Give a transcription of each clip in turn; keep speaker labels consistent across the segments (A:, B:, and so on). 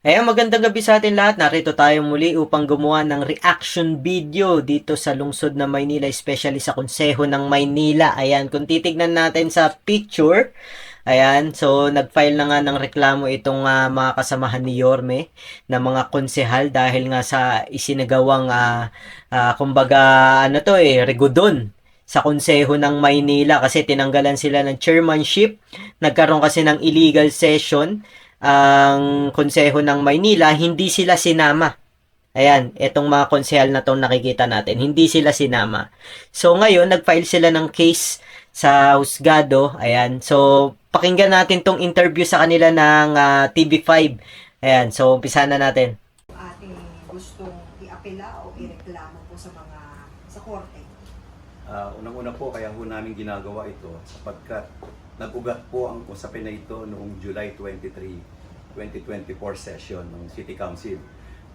A: Ayan, magandang gabi sa atin lahat. Narito tayo muli upang gumawa ng reaction video dito sa lungsod ng Maynila, especially sa Konseho ng Maynila. Ayan, kung titignan natin sa picture, ayan, so nag-file na nga ng reklamo itong ah, mga kasamahan ni Yorme na mga konsehal dahil nga sa isinagawang, ah, ah, kumbaga, ano to eh, regodon sa Konseho ng Maynila kasi tinanggalan sila ng chairmanship. Nagkaroon kasi ng illegal session ang konseho ng Maynila, hindi sila sinama. Ayan, itong mga konsehal na itong nakikita natin, hindi sila sinama. So ngayon, nag-file sila ng case sa husgado. Ayan, so pakinggan natin tong interview sa kanila ng ah, TV5. Ayan, so umpisa na natin.
B: ating gustong iapela o ireklamo po sa mga sa korte.
C: Ah, unang-una po, kaya ho namin ginagawa ito sapagkat nag-ugat po ang usapin na ito noong July 23, 2024 session ng City Council.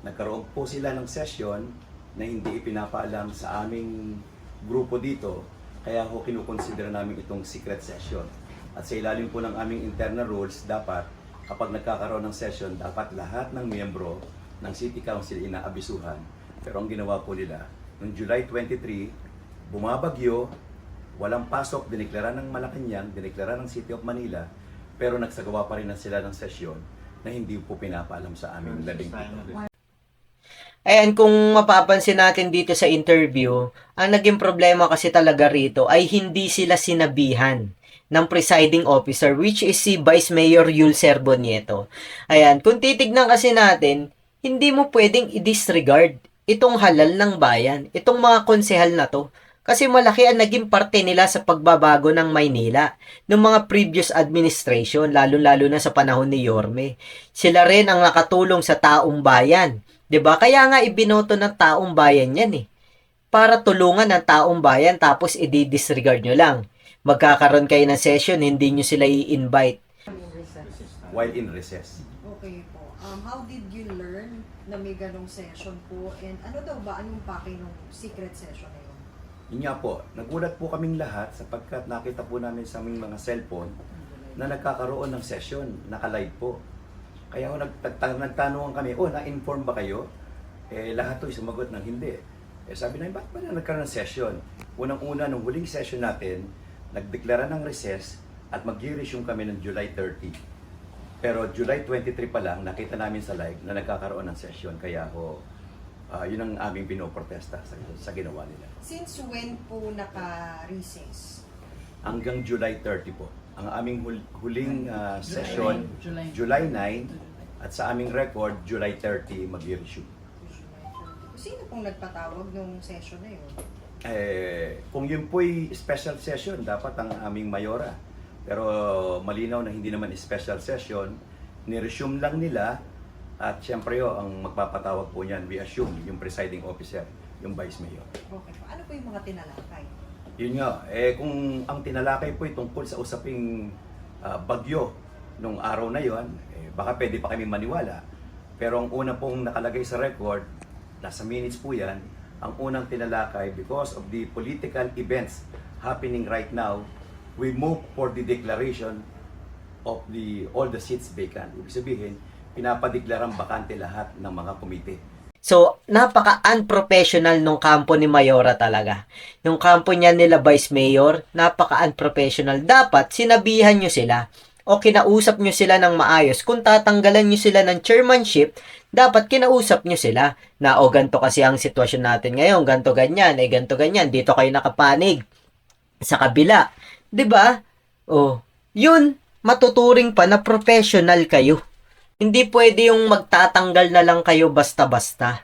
C: Nagkaroon po sila ng session na hindi ipinapaalam sa aming grupo dito, kaya ho kinukonsidera namin itong secret session. At sa ilalim po ng aming internal rules, dapat kapag nagkakaroon ng session, dapat lahat ng miyembro ng City Council inaabisuhan. Pero ang ginawa po nila, noong July 23, bumabagyo, walang pasok, dineklara ng Malacanang, dineklara ng City of Manila, pero nagsagawa pa rin na sila ng sesyon na hindi po pinapaalam sa aming labing ito.
A: Ayan, kung mapapansin natin dito sa interview, ang naging problema kasi talaga rito ay hindi sila sinabihan ng presiding officer which is si Vice Mayor Yul Serbonieto. Ayan, kung titignan kasi natin, hindi mo pwedeng i-disregard itong halal ng bayan, itong mga konsehal na to. Kasi malaki ang naging parte nila sa pagbabago ng Maynila ng mga previous administration, lalo-lalo na sa panahon ni Yorme. Sila rin ang nakatulong sa taong bayan. 'Di ba? Kaya nga ibinoto ng taong bayan 'yan eh. Para tulungan ng taong bayan tapos i-disregard nyo lang. Magkakaroon kayo ng session, hindi nyo sila i-invite.
C: While in recess.
B: Okay po. Um, how did you learn na may ganong session po? And ano daw ba, anong pake ng secret session yun?
C: Nga po, nagulat po kaming lahat sapagkat nakita po namin sa aming mga cellphone na nagkakaroon ng session, naka-live po. Kaya ho, nagtag- nagtanungan kami, oh, na-inform ba kayo? Eh, lahat to sumagot ng hindi. Eh, sabi namin, bakit ba na nagkaroon ng session? Unang-una, nung huling session natin, nagdeklara ng recess at mag-resume kami ng July 30. Pero July 23 pa lang, nakita namin sa live na nagkakaroon ng session. Kaya ho, ah, yun ang aming pinoprotesta sa, sa ginawa nila.
B: Since when po naka-recess?
C: hanggang July 30 po. Ang aming hul- huling ah, session, July 9, at sa aming record, July 30 mag-resume.
B: Sino pong nagpatawag nung session na yun?
C: Eh, kung yun po'y special session, dapat ang aming mayora. Pero malinaw na hindi naman special session, ni-resume lang nila at syempre ho, ang magpapatawag po niyan, we assume, yung presiding officer, yung vice mayor.
B: Okay po. Ano po yung mga tinalakay?
C: Yun nga, eh kung ang tinalakay po ay tungkol sa usaping ah, bagyo nung araw na yon, eh, baka pwede pa kami maniwala. Pero ang una pong nakalagay sa record, nasa minutes po yan, ang unang tinalakay because of the political events happening right now, we move for the declaration of the all the seats vacant. Ibig sabihin, pinapadeklarang bakante lahat ng mga komite.
A: So, napaka-unprofessional nung kampo ni Mayora talaga. Yung kampo niya nila Vice Mayor, napaka-unprofessional. Dapat, sinabihan nyo sila o kinausap nyo sila ng maayos. Kung tatanggalan nyo sila ng chairmanship, dapat kinausap nyo sila na o ganto kasi ang sitwasyon natin ngayon, ganto ganyan, eh ganto ganyan, dito kayo nakapanig sa kabila. 'Di ba? Oh, yun matuturing pa na professional kayo. Hindi pwede yung magtatanggal na lang kayo basta-basta.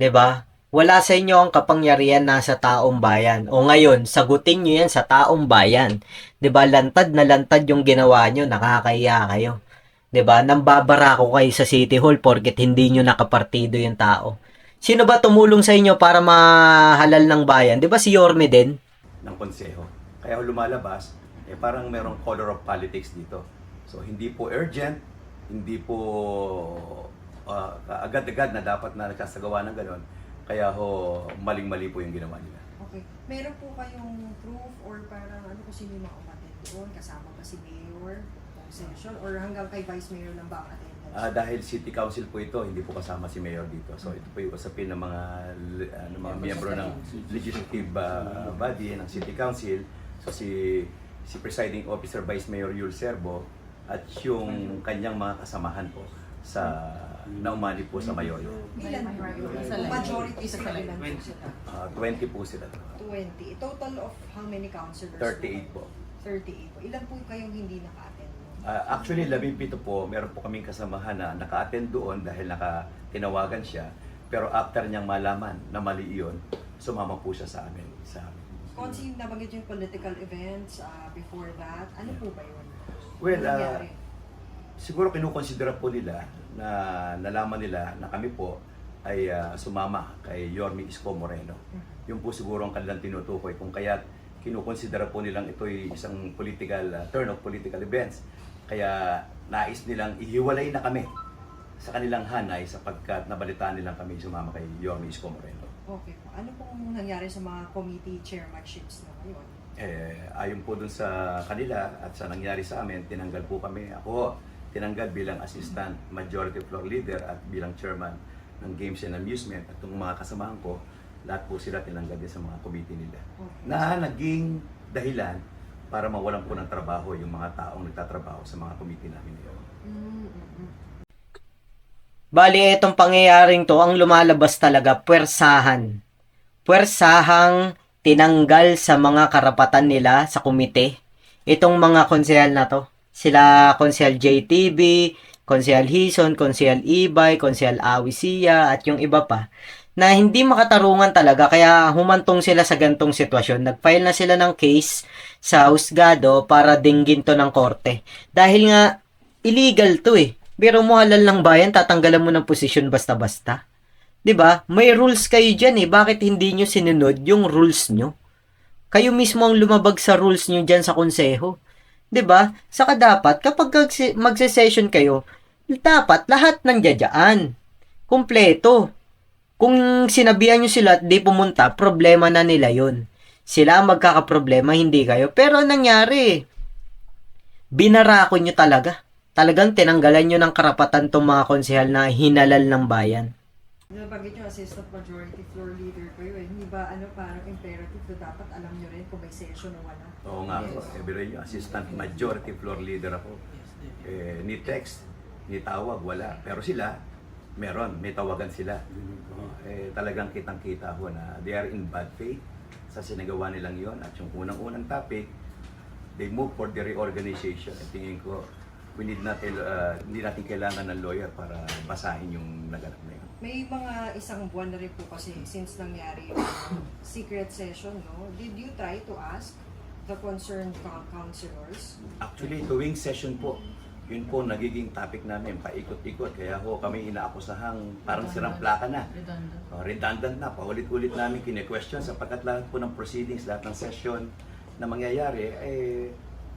A: 'Di ba? Wala sa inyo ang kapangyarihan nasa taong bayan. O ngayon, sagutin nyo yan sa taong bayan. 'Di ba? Lantad na lantad yung ginawa nyo, nakakahiya kayo. 'Di ba? Nambabara ko kayo sa City Hall porket hindi nyo nakapartido yung tao. Sino ba tumulong sa inyo para mahalal ng bayan? 'Di ba si Yorme din?
C: ng konseho. Kaya lumalabas, eh parang merong color of politics dito. So hindi po urgent, hindi po ah, agad-agad na dapat na nagkasagawa ng ganon. Kaya ho, maling-mali po yung ginawa nila.
B: Okay. Meron po kayong proof or parang ano kung sino yung mga umattend doon? Kasama ba si Mayor? Session? Or hanggang kay Vice Mayor lang ba ang attendance?
C: Ah, dahil City Council po ito, hindi po kasama si Mayor dito. So ito po yung usapin ng mga ano, mga miyembro ng legislative ah, body ng City Council. So si si Presiding Officer Vice Mayor Yul Serbo at yung kanyang mga kasamahan po sa naumali po sa Mayor.
B: Ilan po yun? Kung majority sila, po sila?
C: Ah, 20 po sila.
B: 20. Total of how many councilors?
C: 38 po.
B: 38 po. Ilan po kayong hindi naka-attend?
C: Ah, actually, labing pito po, meron po kaming kasamahan na naka-attend doon dahil naka-tinawagan siya. Pero after niyang malaman na mali iyon, sumama po siya sa amin. Sa amin.
B: Konsi, nabanggit yung political events ah, before that. Ano po ba yun?
C: Well,
B: nangyari?
C: siguro kinukonsidera po nila na nalaman nila na kami po ay ah, sumama kay Yormi Isko Moreno. Yung po siguro ang kanilang tinutukoy kung kaya kinukonsidera po nilang ito'y isang political ah, turn of political events. Kaya nais nilang ihiwalay na kami sa kanilang hanay sapagkat nabalitaan nilang kami sumama kay Yormi Isko Moreno.
B: Okay po. Ano pong nangyari sa mga committee chairmanships na ngayon?
C: Eh, ayon po dun sa kanila at sa nangyari sa amin, tinanggal po kami. Ako, tinanggal bilang assistant majority floor leader at bilang chairman ng Games and Amusement. At itong mga kasamahan ko, lahat po sila tinanggal din sa mga committee nila.
B: Okay.
C: Na naging dahilan para mawalan po ng trabaho yung mga taong nagtatrabaho sa mga committee namin ngayon.
B: Mm, mm, mm.
A: Bali, itong pangyayaring to, ang lumalabas talaga, puwersahan. Puwersahang tinanggal sa mga karapatan nila sa komite. Itong mga konsehal na to. Sila konsehal JTB, konsehal Hison, konsehal Ibay, konsehal Awisia, at yung iba pa na hindi makatarungan talaga kaya humantong sila sa gantong sitwasyon. Nag-file na sila ng case sa husgado para dinggin to ng korte. Dahil nga illegal to eh. Pero mo halal ng bayan, tatanggalan mo ng posisyon basta-basta. 'Di ba? May rules kayo diyan eh. Bakit hindi nyo sinunod yung rules nyo? Kayo mismo ang lumabag sa rules nyo diyan sa konseho. 'Di ba? Saka dapat kapag magse- magse-session kayo, dapat lahat ng dadaan. Kumpleto. Kung sinabihan nyo sila at di pumunta, problema na nila yun. Sila ang magkakaproblema, hindi kayo. Pero ang nangyari, binarako nyo talaga. Talagang tinanggalan nyo ng karapatan tong mga konsehal na hinalal ng bayan.
B: Nabanggit yung assistant majority floor leader kayo eh. Hindi ba ano parang imperative na dapat alam nyo rin kung may session o wala?
C: Oo nga po. Eh, pero yung assistant majority floor leader ako. Eh, ni text, ni tawag, wala. Pero sila, meron. May tawagan sila. Eh, talagang kitang-kita ho na they are in bad faith sa sinagawa nilang yon At yung unang-unang topic, they move for the reorganization. At tingin ko, we need not, uh, hindi natin kailangan ng lawyer para basahin yung naganap na yun.
B: May mga isang buwan na rin po kasi since nangyari yung secret session, no? Did you try to ask the concerned co- councilors?
C: Actually, tuwing session po, yun po nagiging topic namin, paikot-ikot. Kaya ho kami inakusahang parang sirang plaka na. Oh, redundant na, paulit-ulit namin kine-question sapagkat lahat po ng proceedings, lahat ng session na mangyayari, eh,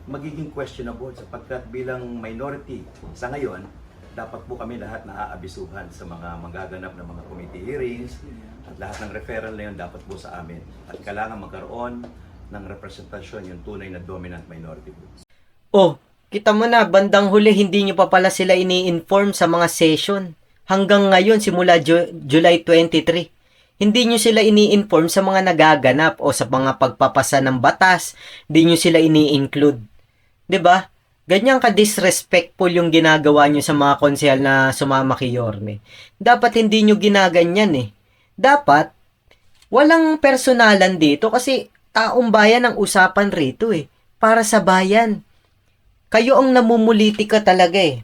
C: magiging questionable sapagkat bilang minority sa ngayon, dapat po kami lahat naaabisuhan sa mga magaganap na mga committee hearings at lahat ng referral na yun dapat po sa amin. At kailangan magkaroon ng representasyon yung tunay na dominant minority po.
A: Oh, kita mo na, bandang huli hindi nyo pa pala sila ini-inform sa mga session. Hanggang ngayon, simula Ju- July 23. Hindi nyo sila ini-inform sa mga nagaganap o sa mga pagpapasa ng batas. Hindi nyo sila ini-include. ba? Ganyan ka-disrespectful yung ginagawa nyo sa mga konsehal na sumama kay Yorme. Dapat hindi nyo ginaganyan eh. Dapat, walang personalan dito kasi taong bayan ang usapan rito eh. Para sa bayan. Kayo ang namumuliti ka talaga eh.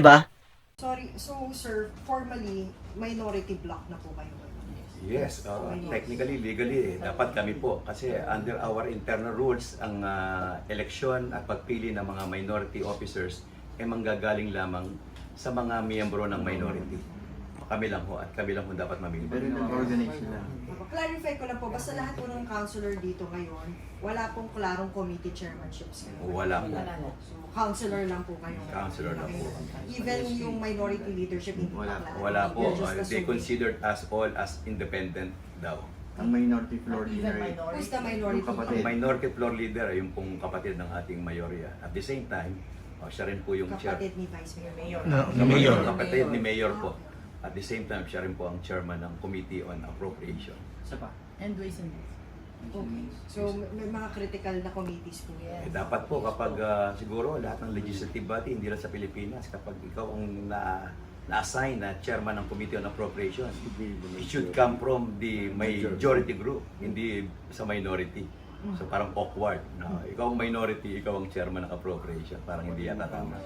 A: ba?
B: Sorry, so sir, formally, minority block na po kayo?
C: Yes, uh, technically, legally, eh, dapat kami po. Kasi under our internal rules, ang uh, eleksyon at pagpili ng mga minority officers ay manggagaling lamang sa mga miyembro ng minority. Kami lang ho at kami lang ho dapat mamili.
D: Pero nag-organize sila.
B: Clarify ko lang po, basta lahat po ng councilor dito ngayon, wala pong klarong committee chairmanships ngayon.
C: Wala po.
B: So, councilor lang po kayo.
C: Councilor lang po.
B: Even yung minority leadership, hindi
D: Wala
B: pa.
C: Wala po. They considered us all as independent daw.
D: Ang minority floor leader ay
B: Who's the minority?
D: Yung kapatid.
C: Ang minority floor leader ay yung pong kapatid ng ating mayorya. At the same time, Oh, siya rin po yung chair.
B: Kapatid ni Vice Mayor.
E: No,
C: Ni
E: Mayor.
C: Kapatid ni Mayor po. At the same time, siya rin po ang chairman ng Committee on Appropriation.
F: And ways and means.
B: Okay. So, may, mga critical na committees po yan.
C: Eh, dapat po kapag ah, siguro lahat ng legislative body, hindi lang sa Pilipinas, kapag ikaw ang na, na-assign na chairman ng Committee on Appropriation, it should come from the majority group, hindi sa minority. So parang awkward. No? Ikaw ang minority, ikaw ang chairman ng appropriation. Parang hindi yata tama.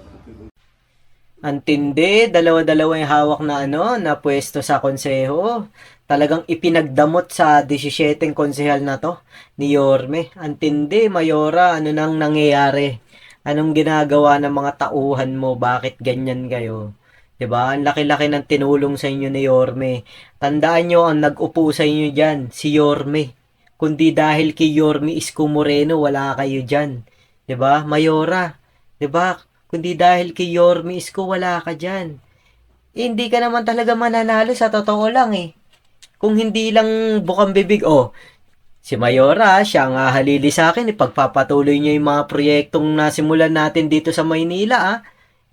A: Antindi, dalawa-dalawa yung hawak na ano, na pwesto sa konseho. Talagang ipinagdamot sa 17 konsehal na to ni Yorme. Antindi, Mayora, ano nang nangyayari? Anong ginagawa ng mga tauhan mo? Bakit ganyan kayo? 'Di ba? Ang laki-laki ng tinulong sa inyo ni Yorme. Tandaan nyo, ang nag-upo sa inyo diyan, si Yorme. Kundi dahil kay Yorme Isko Moreno, wala kayo diyan. 'Di ba? Mayora, 'di ba? Kundi dahil kay Yorme Isko, wala ka dyan. Eh, hindi ka naman talaga mananalo sa totoo lang eh. Kung hindi lang bukang bibig, oh, si Mayora, siya ang hahalili sa akin, ipagpapatuloy niya yung mga proyektong nasimulan natin dito sa Maynila, ah.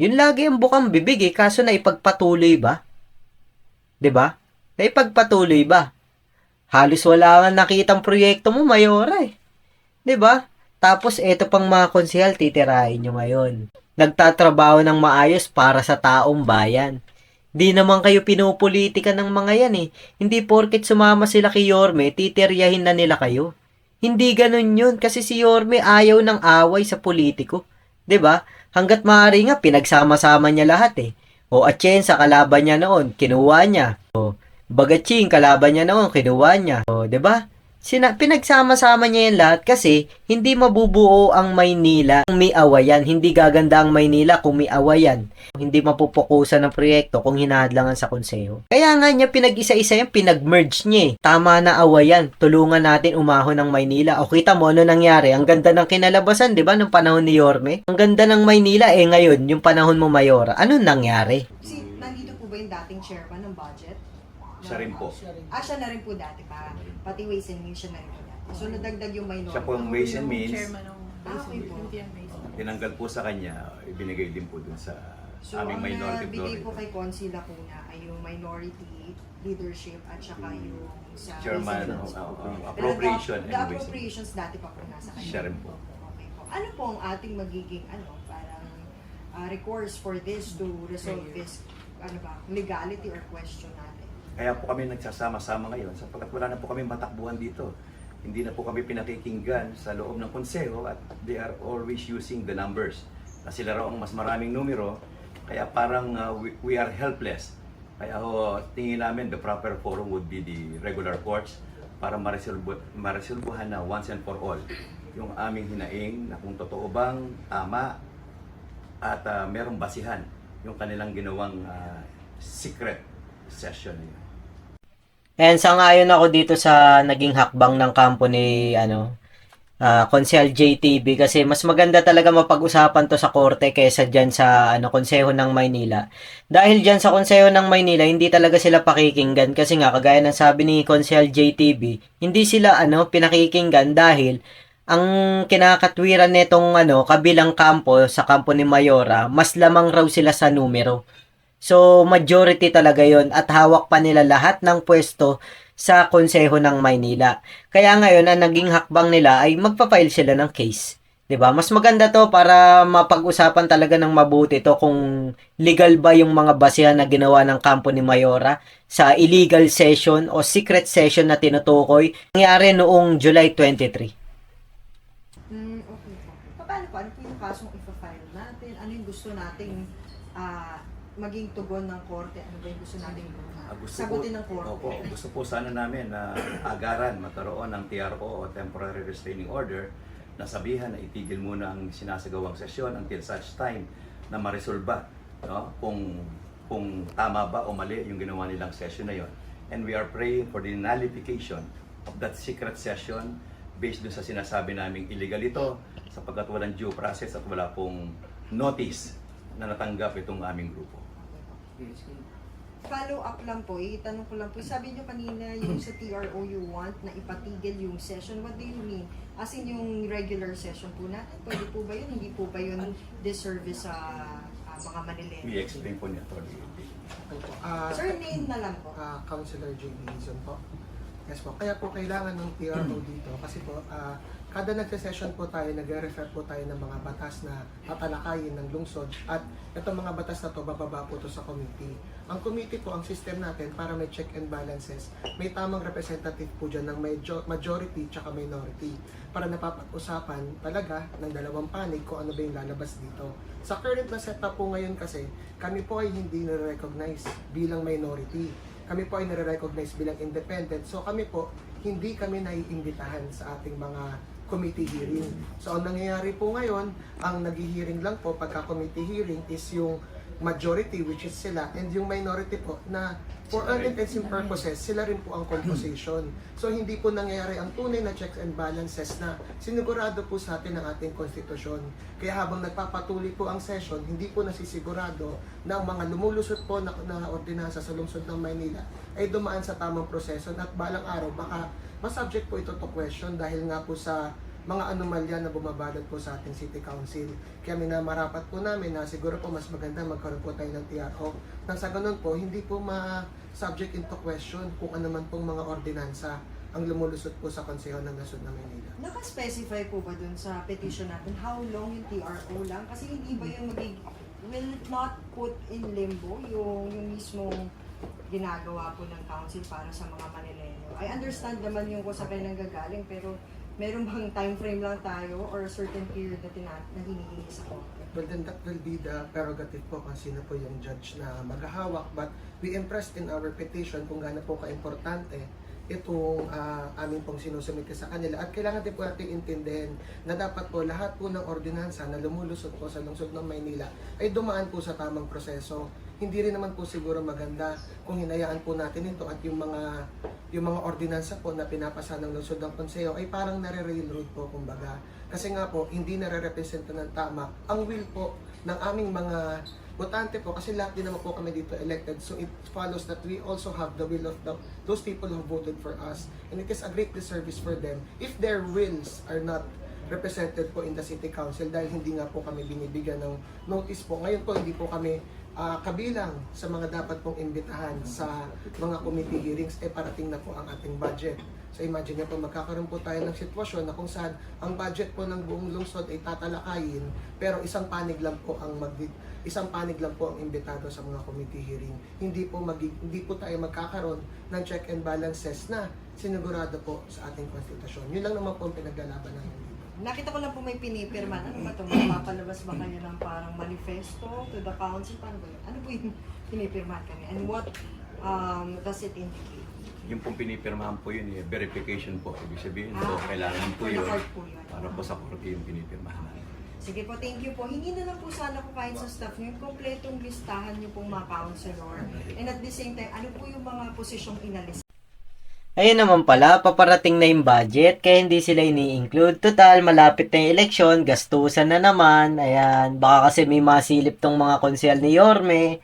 A: Yun lagi ang bukang bibig eh, kaso na ipagpatuloy ba? 'Di ba? Na ipagpatuloy ba? Halos wala nga nakitang proyekto mo, Mayora eh. 'Di ba? Tapos eto pang mga konsehal titirahin nyo ngayon nagtatrabaho ng maayos para sa taong bayan. Di naman kayo pinopolitika ng mga yan eh. Hindi porket sumama sila kay Yorme, titiryahin na nila kayo. Hindi ganun yun kasi si Yorme ayaw ng away sa politiko. ba? Hanggat maaari nga pinagsama-sama niya lahat eh. O Atienza kalaban niya noon, kinuha niya. O Bagaching kalaban niya noon, kinuha niya. O ba? Sina pinagsama-sama niya yan lahat kasi hindi mabubuo ang Maynila kung may awayan. Hindi gaganda ang Maynila kung may awayan. Hindi mapupukusan ng proyekto kung hinahadlangan sa konseho. Kaya nga niya pinag-isa-isa yan, pinag-merge niya eh. Tama na awayan. Tulungan natin umahon ng Maynila. O kita mo ano nangyari? Ang ganda ng kinalabasan, di ba, nung panahon ni Yorme? Ang ganda ng Maynila, eh ngayon, yung panahon mo Mayora. Ano nangyari?
B: Si, nandito po ba yung dating chairman ng budget?
C: Siya rin po.
B: Ah, siya na rin po dati pa. Pati Ways and Means siya na rin po dati. So, nadagdag yung minority.
C: Siya po ang Ways and Means.
F: Chairman ng
B: Ah, okay po.
F: And.
C: Tinanggal po sa kanya, ibinigay din po dun sa
B: So,
C: aming
B: ang
C: minority
B: nabigay po kay Consi Lacuna ay yung minority leadership at saka yung sa
C: Chairman
B: Ways and
C: of
B: Means po.
C: uh,
B: Pero
C: appropriation
B: the,
C: and
B: the
C: ways and
B: appropriations dati pa po nasa kanya.
C: Siya rin po.
B: Okay po. Ano po ang ating magiging ano, parang ah, recourse for this to resolve this ano ba, legality or question natin?
C: Kaya po kami nagsasama-sama ngayon sapagkat wala na po kami matakbuhan dito. Hindi na po kami pinakikinggan sa loob ng konseho at they are always using the numbers. Na sila raw ang mas maraming numero, kaya parang uh, we, we are helpless. Kaya ho, tingin namin the proper forum would be the regular courts para maresolbu, maresolbuhan na once and for all yung aming hinaing na kung totoo bang tama at uh, merong basihan yung kanilang ginawang uh, secret session na.
A: And sangayon ako dito sa naging hakbang ng kampo ni ano ah Consel JTB kasi mas maganda talaga mapag-usapan to sa korte kaysa diyan sa ano konseho ng Maynila. Dahil diyan sa konseho ng Maynila hindi talaga sila pakikinggan kasi nga kagaya ng sabi ni Consel JTB, hindi sila ano pinakikinggan dahil ang kinakatwiran nitong ano kabilang kampo sa kampo ni Mayora, mas lamang raw sila sa numero. So, majority talaga yon at hawak pa nila lahat ng pwesto sa konseho ng Maynila. Kaya ngayon, ang naging hakbang nila ay magpa-file sila ng case. 'Di ba? Mas maganda to para mapag-usapan talaga ng mabuti to kung legal ba yung mga basehan na ginawa ng kampo ni Mayora sa illegal session o secret session na tinutukoy nangyari noong July 23.
B: Mm, okay po. Paano po? Ano yung kasong ipa-file natin? Ano yung gusto nating ah, maging tugon ng korte? Ano ba yung gusto nating
C: Ah, gusto
B: sagutin ng korte?
C: Opo, gusto po sana namin na agaran magkaroon ng TRO o Temporary Restraining Order na sabihan na itigil muna ang sinasagawang sesyon until such time na maresolba no? kung kung tama ba o mali yung ginawa nilang session na yon. And we are praying for the nullification of that secret session based dun sa sinasabi naming illegal ito sapagkat walang due process at wala pong notice na natanggap itong aming grupo.
B: Follow up lang po, itanong ko lang po, sabi niyo kanina yung sa TRO you want na ipatigil yung session, what do you mean? As in yung regular session po natin, pwede po ba yun? Hindi po ba yun disservice sa ah, mga Manileño?
C: I-explain po ni Atty.
E: Opo. Ah,
B: Sir, name na lang po.
E: ah, Councilor J.B. Hizon po. Yes po. Kaya po kailangan ng TRO dito kasi po ah, kada nagse-session po tayo, nagre-refer po tayo ng mga batas na tatalakayin ng lungsod at itong mga batas na to bababa po to sa committee. Ang committee po, ang system natin para may check and balances, may tamang representative po dyan ng major- majority tsaka minority para napapag-usapan talaga ng dalawang panig kung ano ba yung lalabas dito. Sa current na setup po ngayon kasi, kami po ay hindi nare-recognize bilang minority. Kami po ay nare-recognize bilang independent. So kami po, hindi kami naiimbitahan sa ating mga committee hearing. So ang nangyayari po ngayon, ang naghi-hearing lang po pagka committee hearing is yung majority which is sila and yung minority po na for all intents and purposes sila rin po ang composition. So hindi po nangyayari ang tunay na checks and balances na sinigurado po sa atin ng ating konstitusyon. Kaya habang nagpapatuloy po ang session, hindi po nasisigurado na ang mga lumulusot po na, na ordinansa sa lungsod ng Maynila ay dumaan sa tamang proseso at balang araw baka masubject po ito to question dahil nga po sa mga anomalya na bumabalot po sa ating City Council. Kaya minamarapat po namin na siguro po mas maganda magkaroon po tayo ng TRO. Nang sa ganun po, hindi po ma-subject into question kung ano man pong mga ordinansa ang lumulusot po sa Konseho ng Nasod ng Manila.
B: Naka-specify po ba dun sa petition natin how long yung TRO lang? Kasi hindi ba yung magig will not put in limbo yung, yung mismong ginagawa po ng council para sa mga Manileño? I understand naman yung kung sa kanya nanggagaling pero meron bang time frame lang tayo or certain period na, tina- na hinihingi sa korte?
E: Well, then that will be the prerogative po kung sino po yung judge na maghahawak. But we impressed in our petition kung gaano po ka-importante itong ah, aming pong sinusumite sa kanila. At kailangan din po natin intindihin na dapat po lahat po ng ordinansa na lumulusot po sa lungsod ng Maynila ay dumaan po sa tamang proseso. Hindi rin naman po siguro maganda kung hinayaan po natin ito at yung mga yung mga ordinansa po na pinapasa ng lungsod ng konseyo ay parang nare-railroad po kumbaga. Kasi nga po, hindi nare-representa ng tama ang will po ng aming mga botante po kasi lahat din naman po kami dito elected. So it follows that we also have the will of the, those people who voted for us. And it is a great disservice for them if their wills are not represented po in the city council dahil hindi nga po kami binibigyan ng notice po. Ngayon po hindi po kami ah, kabilang sa mga dapat pong imbitahan sa mga committee hearings eh parating na po ang ating budget So imagine nyo po, magkakaroon po tayo ng sitwasyon na kung saan ang budget po ng buong lungsod ay tatalakayin, pero isang panig lang po ang mag isang panig lang po ang imbitado sa mga committee hearing. Hindi po magi, hindi po tayo magkakaroon ng check and balances na sinigurado po sa ating konstitusyon. Yun lang naman po ang pinaglalaban namin dito.
B: Nakita ko lang po may pinipirma. Ano ba ito? Mapapalabas ba kayo ng parang manifesto to the council? Paano ba yun? Ano po yung pinipirma kami? And what um, does it indicate?
C: Yung pong pinipirmahan po yun, eh, verification po. Ibig sabihin po,
B: Ah,
C: kailangan po yun.
B: po yun.
C: Para po sa korte yung pinipirmahan.
B: Sige po, thank you po. Hindi na lang po sana ko kahit sa staff niyo, yung kompletong listahan niyo pong mga counselor. And at the same time, ano po yung mga posisyong inalis?
A: Ayun naman pala, paparating na yung budget, kaya hindi sila ini-include. Total, malapit na yung eleksyon, gastusan na naman. Ayan, baka kasi may masilip tong mga konsyal ni Yorme.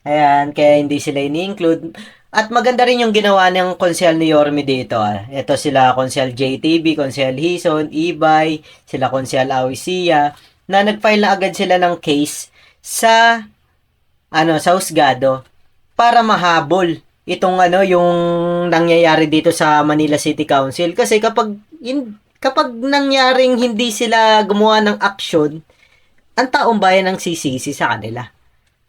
A: Ayan, kaya hindi sila ini-include. At maganda rin yung ginawa ng konsyal ni Yorme dito. Ah. Ito sila konsyal JTB, konsyal Hison, Ibay, sila konsyal Awisia, na nag-file na agad sila ng case sa ano, sa husgado para mahabol itong ano yung nangyayari dito sa Manila City Council. Kasi kapag in, kapag nangyaring hindi sila gumawa ng action ang taong bayan ang sisisi sa kanila.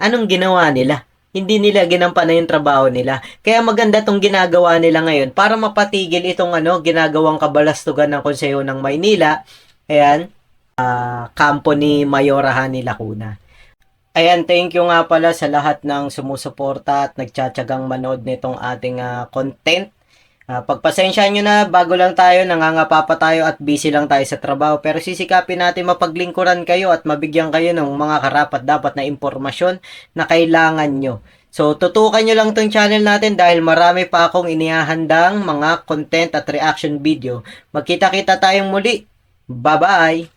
A: Anong ginawa nila? Hindi nila ginampanan yung trabaho nila. Kaya maganda tong ginagawa nila ngayon para mapatigil itong ano ginagawang kabalastugan ng konseho ng Maynila. Ayan ah, kampo ni Mayora Hani Lacuna Ayan, thank you nga pala sa lahat ng sumusuporta at nagtsatsagang manood nitong ating ah, content. Ah, pagpasensyahan nyo na, bago lang tayo, nangangapa pa tayo at busy lang tayo sa trabaho. Pero sisikapin natin mapaglingkuran kayo at mabigyan kayo ng mga karapat dapat na impormasyon na kailangan nyo. So, tutukan nyo lang tong channel natin dahil marami pa akong inihahandang mga content at reaction video. Magkita-kita tayong muli. Bye-bye!